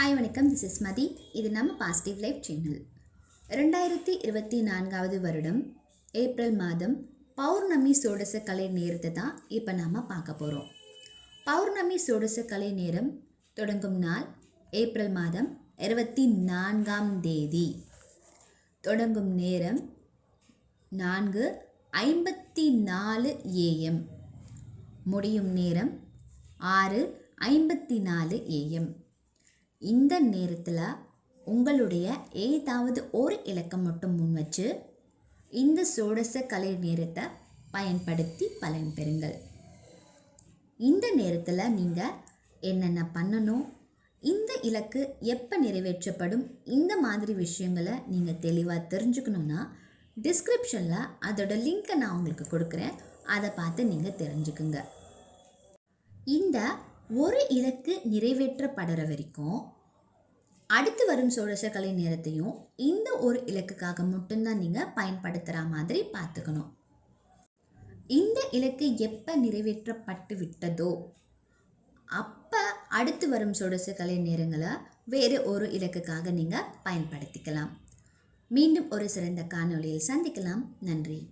Hi வணக்கம். This is மதி இது நம்ம பாசிட்டிவ் லைஃப் சேனல் ரெண்டாயிரத்தி இருபத்தி நான்காவது வருடம் ஏப்ரல் மாதம் பௌர்ணமி சோடச கலை நேரத்தை தான் இப்போ நாம் பார்க்க போகிறோம் பௌர்ணமி சோடச கலை நேரம் தொடங்கும் நாள் ஏப்ரல் மாதம் இருபத்தி நான்காம் தேதி. தொடங்கும் நேரம் நான்கு ஐம்பத்தி நாலு ஏஎம் முடியும் நேரம் ஆறு ஐம்பத்தி நாலு ஏஎம் இந்த நேரத்தில் உங்களுடைய ஏதாவது ஒரு இலக்கம் மட்டும் முன் வச்சு இந்த சோடச கலை நேரத்தை பயன்படுத்தி பலன் பெறுங்கள். இந்த நேரத்தில் நீங்கள் என்னென்ன பண்ணணும் இந்த இலக்கு எப்போ நிறைவேற்றப்படும் இந்த மாதிரி விஷயங்களை நீங்கள் தெளிவாக தெரிஞ்சுக்கணுன்னா டிஸ்கிரிப்ஷனில் அதோட லிங்க்கை நான் உங்களுக்கு கொடுக்குறேன். அதை பார்த்து நீங்கள் தெரிஞ்சுக்குங்க. இந்த ஒரு இலக்கு நிறைவேற்றப்படுற வரைக்கும் அடுத்து வரும் சோழசக்கலை நேரத்தையும் இந்த ஒரு இலக்குக்காக மட்டும்தான் நீங்கள் பயன்படுத்துகிற மாதிரி பார்த்துக்கணும். இந்த இலக்கு எப்போ நிறைவேற்றப்பட்டு விட்டதோ அப்போ அடுத்து வரும் சோடச நேரங்களை வேறு ஒரு இலக்குக்காக நீங்கள் பயன்படுத்திக்கலாம். மீண்டும் ஒரு சிறந்த காணொளியில் சந்திக்கலாம். நன்றி.